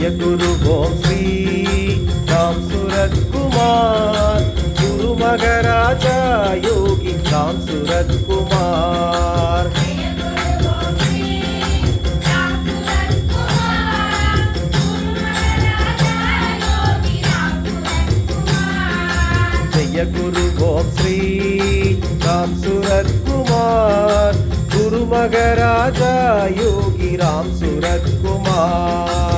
ஜெய குரு ஓம் ஸ்ரீ ராம் சுரத்குமார். குரு மகராஜா யோகி ராம் சுரத்குமார். ஜெய குரு ஓம் ஸ்ரீ ராம் சுரத்குமார். குரு மகராஜா யோகி ராம் சுரத்குமார்.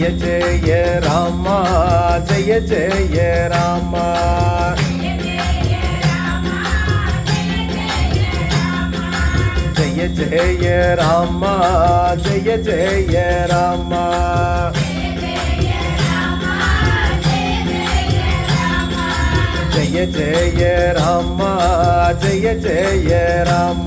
జయ జయ రామ జయ జయ రామ. జయ జయ రామ జయ జయ రామ. జయ జయ రామ జయ జయ రామ.